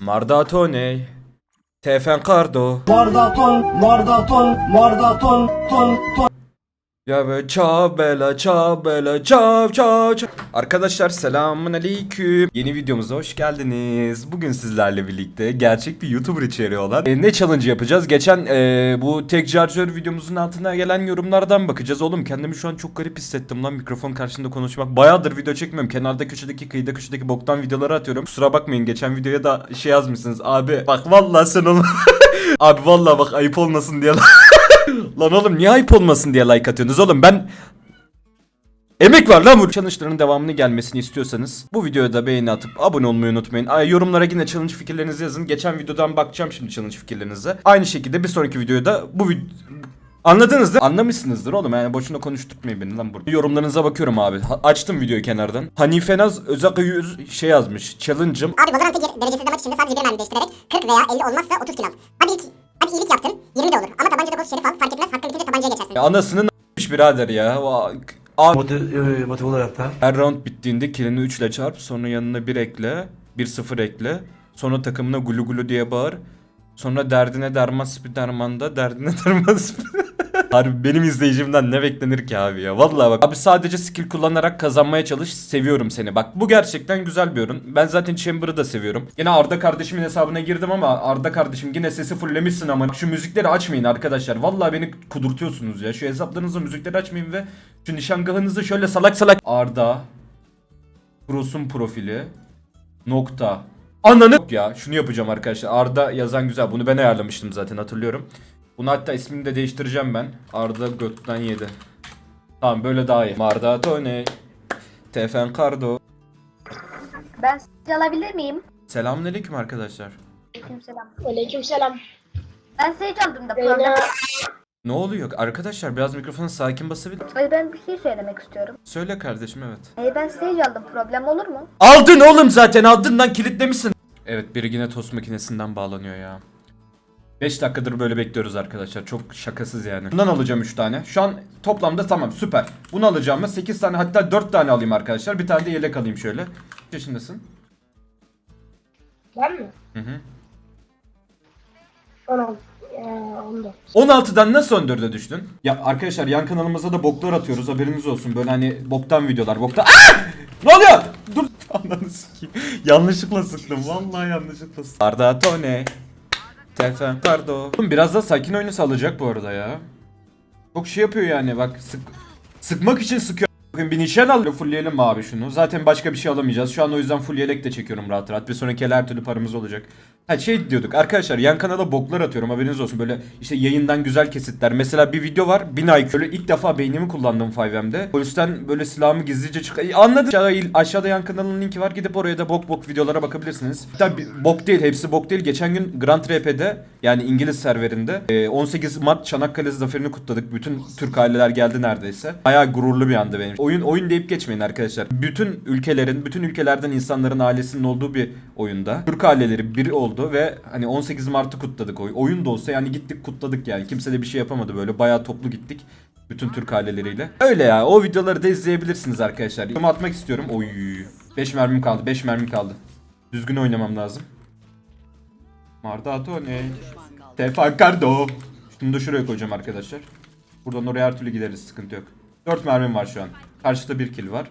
Mardatone. Tefen Cardo. Mordaton, mordaton, mordaton, ton, ton. Ya be çabela çabela çav çav çav. Arkadaşlar selamun aleyküm. Yeni videomuza hoş geldiniz. Bugün sizlerle birlikte gerçek bir YouTuber içeriği olan e, ne challenge yapacağız? Geçen e, bu tek charger videomuzun altına gelen yorumlardan bakacağız. Oğlum kendimi şu an çok garip hissettim lan mikrofon karşısında konuşmak. Bayağıdır video çekmiyorum. Kenarda köşedeki kıyıda köşedeki boktan videoları atıyorum. Kusura bakmayın geçen videoya da şey yazmışsınız. Abi bak vallahi sen onu... Abi vallahi bak ayıp olmasın diye Lan oğlum niye ayıp olmasın diye like atıyorsunuz oğlum ben Emek var lan bu challenge'ların devamını gelmesini istiyorsanız bu videoya da beğeni atıp abone olmayı unutmayın. Ay, yorumlara yine challenge fikirlerinizi yazın. Geçen videodan bakacağım şimdi challenge fikirlerinize. Aynı şekilde bir sonraki videoda bu vid- Anladınız değil mi? Anlamışsınızdır oğlum yani boşuna konuşturtmayın beni lan burada. Yorumlarınıza bakıyorum abi. Ha- açtım videoyu kenardan. Hanife Naz Özak Yüz şey yazmış. Challenge'ım Abi Valorant'ta gir- derecesiz maç içinde sadece bir mermi değiştirerek 40 veya 50 olmazsa 30 kill al. İyilik yaptın 20 de olur. Ama tabancada koz şerif al fark etmez hakkın bitince tabancaya geçersin. Ya anasının a**mış birader ya. Va- A- Motiv, e, motiv olarak da Her round bittiğinde kilini 3 ile çarp. Sonra yanına 1 ekle. 1-0 ekle. Sonra takımına gulu gulu diye bağır. Sonra derdine derman spi dermanda derdine derman spi. Harbi benim izleyicimden ne beklenir ki abi ya. Vallahi bak. Abi sadece skill kullanarak kazanmaya çalış. Seviyorum seni. Bak bu gerçekten güzel bir ürün. Ben zaten Chamber'ı da seviyorum. Yine Arda kardeşimin hesabına girdim ama Arda kardeşim yine sesi fulllemişsin ama şu müzikleri açmayın arkadaşlar. Vallahi beni kudurtuyorsunuz ya. Şu hesaplarınızda müzikleri açmayın ve şu nişangahınızı şöyle salak salak Arda Pros'un profili nokta Ananı ya şunu yapacağım arkadaşlar. Arda yazan güzel. Bunu ben ayarlamıştım zaten hatırlıyorum. Bunu hatta ismini de değiştireceğim ben. Arda götten yedi. Tamam böyle daha iyi. Marda Tone. Tefen Cardo. Ben sizi alabilir miyim? Selamünaleyküm arkadaşlar. Aleykümselam. Aleykümselam. Ben Sage aldım da problem. Ne oluyor? Arkadaşlar biraz mikrofonu sakin basabilir. Ay ben bir şey söylemek istiyorum. Söyle kardeşim evet. Ay ben Sage aldım problem olur mu? Aldın oğlum zaten aldın lan kilitlemişsin. Evet biri yine tost makinesinden bağlanıyor ya. 5 dakikadır böyle bekliyoruz arkadaşlar. Çok şakasız yani. Bundan alacağım 3 tane. Şu an toplamda tamam süper. Bunu alacağım 8 tane hatta 4 tane alayım arkadaşlar. Bir tane de yelek alayım şöyle. Kaç yaşındasın? Ben mi? Hı hı. 16. Ee, 14. 16'dan nasıl 14'e düştün? Ya arkadaşlar yan kanalımıza da boklar atıyoruz haberiniz olsun. Böyle hani boktan videolar boktan. Aa! Ne oluyor? Dur. Ananı sikeyim. Yanlışlıkla sıktım. Vallahi yanlışlıkla sıktım. Arda Tone. Tefen. Oğlum Biraz da sakin oyunu salacak bu arada ya. Çok şey yapıyor yani bak sık sıkmak için sıkıyor. Bir nişan al. Fullleyelim abi şunu? Zaten başka bir şey alamayacağız. Şu an o yüzden full yelek de çekiyorum rahat rahat. Bir sonraki her türlü paramız olacak. Ha şey diyorduk arkadaşlar yan kanala boklar atıyorum haberiniz olsun. Böyle işte yayından güzel kesitler. Mesela bir video var 1000 IQ. Böyle ilk defa beynimi kullandım 5M'de. Polisten böyle silahımı gizlice çık... Ay, Anladın. Aşağıda, aşağıda yan kanalın linki var. Gidip oraya da bok bok videolara bakabilirsiniz. Hatta bok değil hepsi bok değil. Geçen gün Grand RP'de yani İngiliz serverinde e, 18 Mart Çanakkale zaferini kutladık. Bütün Türk aileler geldi neredeyse. Bayağı gururlu bir andı benim. Oyun oyun deyip geçmeyin arkadaşlar. Bütün ülkelerin, bütün ülkelerden insanların ailesinin olduğu bir oyunda. Türk aileleri bir oldu ve hani 18 Mart'ı kutladık. Oy oyun da olsa yani gittik kutladık yani. Kimse de bir şey yapamadı böyle. Bayağı toplu gittik. Bütün Türk aileleriyle. Öyle ya. O videoları da izleyebilirsiniz arkadaşlar. Yorum atmak istiyorum. Oy. 5 mermim kaldı. 5 mermim kaldı. Düzgün oynamam lazım. Mardato ne? Tefan. Şunu da şuraya koyacağım arkadaşlar. Buradan oraya her türlü gideriz sıkıntı yok. 4 mermim var şu an. Karşıda 1 kill var.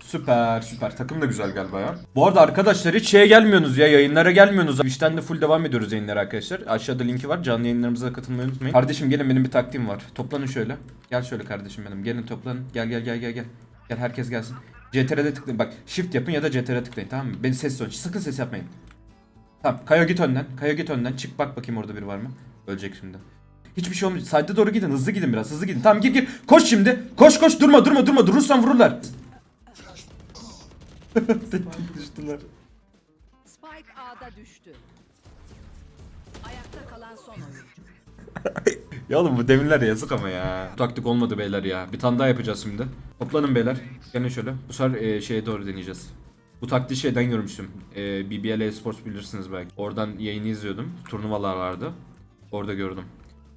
Süper süper. Takım da güzel galiba ya. Bu arada arkadaşlar hiç şeye gelmiyorsunuz ya yayınlara gelmiyorsunuz. Twitch'ten de full devam ediyoruz yayınlara arkadaşlar. Aşağıda linki var. Canlı yayınlarımıza katılmayı unutmayın. Kardeşim gelin benim bir taktiğim var. Toplanın şöyle. Gel şöyle kardeşim benim. Gelin toplanın. Gel gel gel gel gel. Gel herkes gelsin. CTR'de tıklayın. Bak shift yapın ya da CTR'de tıklayın tamam mı? Beni ses son. Sakın ses yapmayın. Tamam. Kayo git önden. Kayo git önden. Çık bak bakayım orada biri var mı? Ölecek şimdi. Hiçbir şey olmayacak. Side'e doğru gidin. Hızlı gidin biraz. Hızlı gidin. Tamam gir gir. Koş şimdi. Koş koş. Durma durma durma. Durursan vururlar. Düştüler. Spike A'da düştü. Ayakta kalan son oyuncu. Ya oğlum bu demirler yazık ama ya. Bu taktik olmadı beyler ya. Bir tane daha yapacağız şimdi. Toplanın beyler. Gelin şöyle. Bu sefer e, şeye doğru deneyeceğiz. Bu taktiği şeyden görmüştüm. E, BBL Esports bilirsiniz belki. Oradan yayını izliyordum. Turnuvalar vardı. Orada gördüm.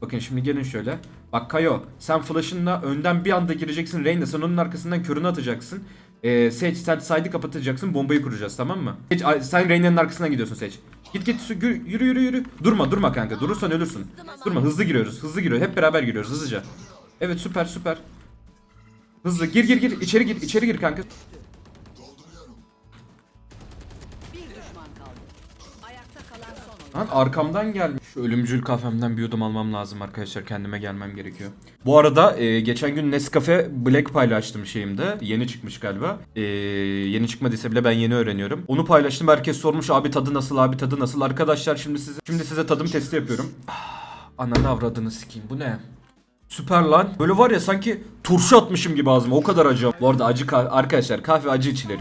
Bakın şimdi gelin şöyle. Bak Kayo sen flash'ınla önden bir anda gireceksin Reyna sen onun arkasından körünü atacaksın. Ee, Sage sen side'ı kapatacaksın bombayı kuracağız tamam mı? Ay- sen Reyna'nın arkasına gidiyorsun Sage. Git git yürü yürü yürü. Durma durma kanka durursan ölürsün. Durma hızlı giriyoruz hızlı giriyoruz hep beraber giriyoruz hızlıca. Evet süper süper. Hızlı gir gir gir içeri gir içeri gir kanka. Lan arkamdan gelmiş. Şu ölümcül kafemden bir yudum almam lazım arkadaşlar. Kendime gelmem gerekiyor. Bu arada e, geçen gün Nescafe Black paylaştım şeyimde. Yeni çıkmış galiba. E, yeni çıkmadıysa bile ben yeni öğreniyorum. Onu paylaştım. Herkes sormuş abi tadı nasıl abi tadı nasıl. Arkadaşlar şimdi size şimdi size tadım testi yapıyorum. Ah, Ananı avradını sikeyim. Bu ne? Süper lan. Böyle var ya sanki turşu atmışım gibi ağzıma. O kadar acı. Bu arada acı. Arkadaşlar kahve acı içilir.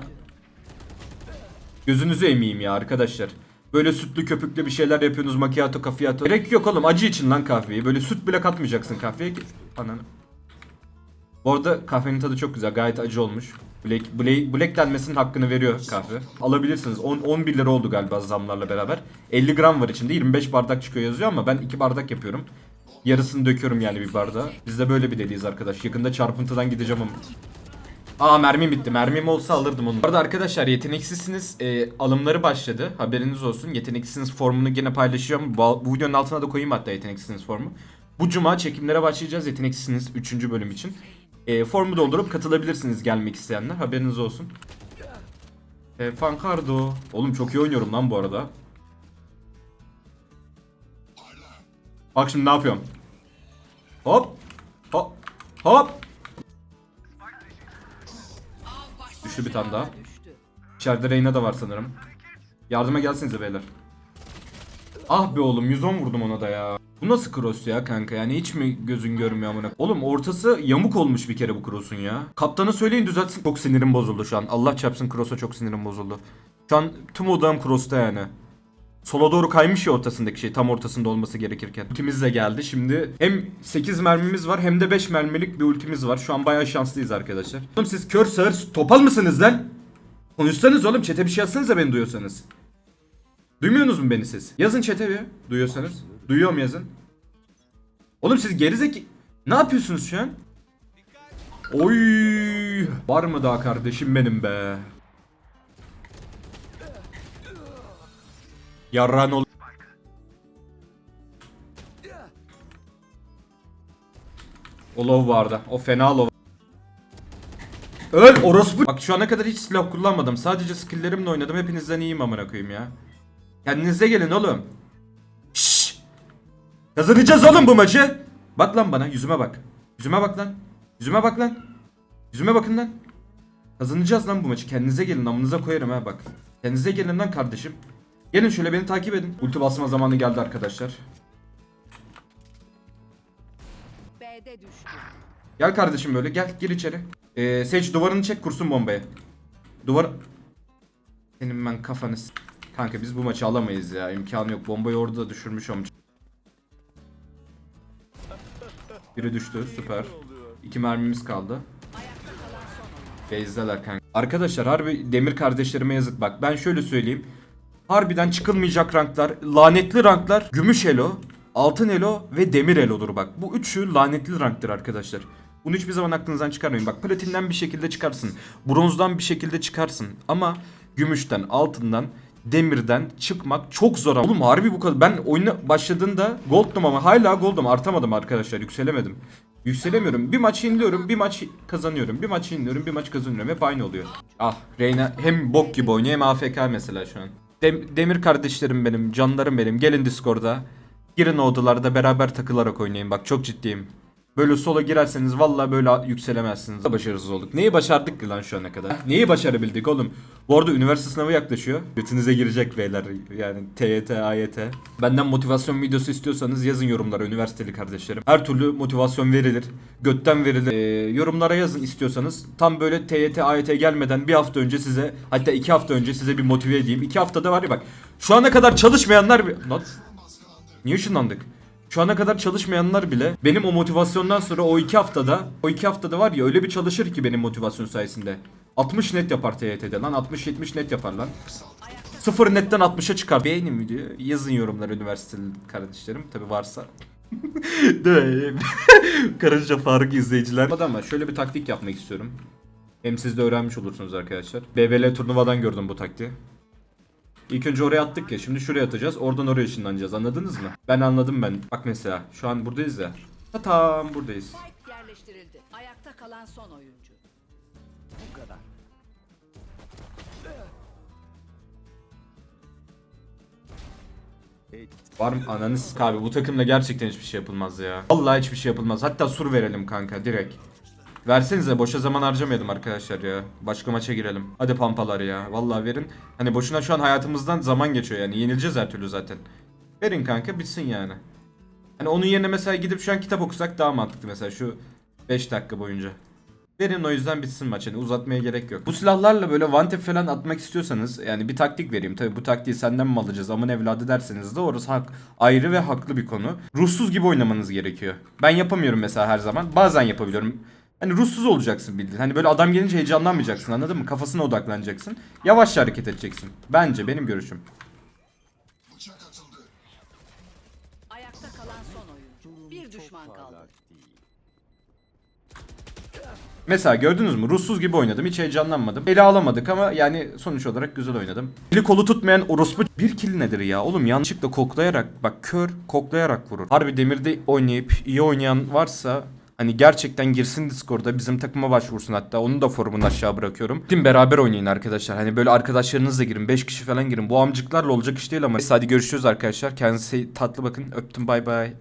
Gözünüzü emeyim ya arkadaşlar. Böyle sütlü köpüklü bir şeyler yapıyorsunuz macchiato kafiyato. Gerek yok oğlum acı için lan kahveyi. Böyle süt bile katmayacaksın kahveye. Ananı. Bu arada kahvenin tadı çok güzel. Gayet acı olmuş. Black, Black, Black denmesinin hakkını veriyor kahve. Alabilirsiniz. 10, 11 lira oldu galiba zamlarla beraber. 50 gram var içinde. 25 bardak çıkıyor yazıyor ama ben 2 bardak yapıyorum. Yarısını döküyorum yani bir bardağa. Biz de böyle bir dediyiz arkadaş. Yakında çarpıntıdan gideceğim ama. Aa mermim bitti. Mermim olsa alırdım onu. Bu arada arkadaşlar yeteneksizsiniz. e, alımları başladı. Haberiniz olsun. Yeteneksizsiniz formunu gene paylaşıyorum. Bu, bu videonun altına da koyayım hatta yeteneksizsiniz formu. Bu cuma çekimlere başlayacağız yeteneksizsiniz 3. bölüm için. E, formu doldurup katılabilirsiniz gelmek isteyenler. Haberiniz olsun. E, Fancardo. Oğlum çok iyi oynuyorum lan bu arada. Bak şimdi ne yapıyorum. Hop. Hop. Hop. Düştü bir tane daha. İçeride Reyna da var sanırım. Yardıma gelsenize beyler. Ah be oğlum 110 vurdum ona da ya. Bu nasıl cross ya kanka yani hiç mi gözün görmüyor amına? Oğlum ortası yamuk olmuş bir kere bu cross'un ya. Kaptana söyleyin düzeltsin. Çok sinirim bozuldu şu an. Allah çarpsın cross'a çok sinirim bozuldu. Şu an tüm odam cross'ta yani. Sola doğru kaymış ya ortasındaki şey tam ortasında olması gerekirken. Ultimiz de geldi. Şimdi hem 8 mermimiz var hem de 5 mermilik bir ultimiz var. Şu an bayağı şanslıyız arkadaşlar. Oğlum siz kör sağır topal mısınız lan? Konuşsanız oğlum çete bir şey yazsanıza beni duyuyorsanız. Duymuyorsunuz mu beni siz? Yazın çete bir duyuyorsanız. Duyuyorum yazın. Oğlum siz gerizeki... Ne yapıyorsunuz şu an? Oy! Var mı daha kardeşim benim be? Yarran ol. O low vardı. O fena low. Öl orospu. Bak şu ana kadar hiç silah kullanmadım. Sadece skill'lerimle oynadım. Hepinizden iyiyim amına koyayım ya. Kendinize gelin oğlum. Şşş. Kazanacağız oğlum bu maçı. Bak lan bana yüzüme bak. Yüzüme bak lan. Yüzüme bak lan. Yüzüme bakın lan. Kazanacağız lan bu maçı. Kendinize gelin amınıza koyarım ha bak. Kendinize gelin lan kardeşim. Gelin şöyle beni takip edin. Ulti basma zamanı geldi arkadaşlar. B'de düştü. Gel kardeşim böyle gel gir içeri. Ee, Sage duvarını çek kursun bombayı. Duvar... Senin ben kafanı s- Kanka biz bu maçı alamayız ya imkanı yok. Bombayı orada da düşürmüş olmuş. Biri düştü süper. İki mermimiz kaldı. Base'deler kanka. Arkadaşlar harbi demir kardeşlerime yazık bak. Ben şöyle söyleyeyim. Harbiden çıkılmayacak ranklar, lanetli ranklar, gümüş elo, altın elo ve demir elodur bak. Bu üçü lanetli ranktır arkadaşlar. Bunu hiçbir zaman aklınızdan çıkarmayın. Bak platinden bir şekilde çıkarsın. Bronzdan bir şekilde çıkarsın. Ama gümüşten, altından, demirden çıkmak çok zor. Oğlum harbi bu kadar. Ben oyuna başladığında gold'dum ama hala gold'um. Artamadım arkadaşlar. Yükselemedim. Yükselemiyorum. Bir maç yeniliyorum, bir maç kazanıyorum. Bir maç yeniliyorum, bir maç kazanıyorum. Hep aynı oluyor. Ah Reyna hem bok gibi oynuyor hem AFK mesela şu an. Dem- Demir kardeşlerim benim, canlarım benim. Gelin Discord'a. Girin odalarda beraber takılarak oynayın. Bak çok ciddiyim. Böyle sola girerseniz vallahi böyle yükselemezsiniz. Başarısız olduk. Neyi başardık ki lan şu ana kadar? Neyi başarabildik oğlum? Bu arada üniversite sınavı yaklaşıyor. Götünüze girecek beyler. Yani TYT, AYT. Benden motivasyon videosu istiyorsanız yazın yorumlara üniversiteli kardeşlerim. Her türlü motivasyon verilir. Götten verilir. Ee, yorumlara yazın istiyorsanız. Tam böyle TYT, AYT gelmeden bir hafta önce size hatta iki hafta önce size bir motive edeyim. İki haftada var ya bak. Şu ana kadar çalışmayanlar... Lan Niye ışınlandık? Şu ana kadar çalışmayanlar bile benim o motivasyondan sonra o iki haftada o iki haftada var ya öyle bir çalışır ki benim motivasyon sayesinde. 60 net yapar TYT'de lan 60-70 net yapar lan. 0 netten 60'a çıkar. Beğenin video. Yazın yorumlar üniversiteli kardeşlerim tabi varsa. Mi? Karınca Faruk izleyiciler. Ama şöyle bir taktik yapmak istiyorum. Hem siz de öğrenmiş olursunuz arkadaşlar. BBL turnuvadan gördüm bu taktiği. İlk önce oraya attık ya şimdi şuraya atacağız oradan oraya ışınlanacağız anladınız mı? Ben anladım ben. Bak mesela şu an buradayız ya. Ta tam buradayız. Spike yerleştirildi. Ayakta kalan son oyuncu. Var mı ananız abi bu takımda gerçekten hiçbir şey yapılmaz ya. Vallahi hiçbir şey yapılmaz. Hatta sur verelim kanka direkt. Versenize boşa zaman harcamayalım arkadaşlar ya. Başka maça girelim. Hadi pampalar ya. Vallahi verin. Hani boşuna şu an hayatımızdan zaman geçiyor yani. Yenileceğiz her türlü zaten. Verin kanka bitsin yani. Hani onun yerine mesela gidip şu an kitap okusak daha mantıklı mesela şu 5 dakika boyunca. Verin o yüzden bitsin maç. Hani uzatmaya gerek yok. Bu silahlarla böyle tap falan atmak istiyorsanız yani bir taktik vereyim. Tabi bu taktiği senden mi alacağız amın evladı derseniz de orası hak, ayrı ve haklı bir konu. Ruhsuz gibi oynamanız gerekiyor. Ben yapamıyorum mesela her zaman. Bazen yapabiliyorum. Hani ruhsuz olacaksın bildiğin. Hani böyle adam gelince heyecanlanmayacaksın anladın mı? Kafasına odaklanacaksın. Yavaşça hareket edeceksin. Bence benim görüşüm. Ayakta kalan son oyuncu. Bir düşman kaldı. Mesela gördünüz mü? Ruhsuz gibi oynadım. Hiç heyecanlanmadım. Eli alamadık ama yani sonuç olarak güzel oynadım. Eli kolu tutmayan orospu bir kill nedir ya? Oğlum yanlışlıkla koklayarak bak kör koklayarak vurur. Harbi demirde oynayıp iyi oynayan varsa Hani gerçekten girsin Discord'a bizim takıma başvursun hatta onu da forumunu aşağı bırakıyorum. Gidin beraber oynayın arkadaşlar. Hani böyle arkadaşlarınızla girin 5 kişi falan girin. Bu amcıklarla olacak iş değil ama. Neyse hadi görüşürüz arkadaşlar. Kendinize tatlı bakın. Öptüm bay bay.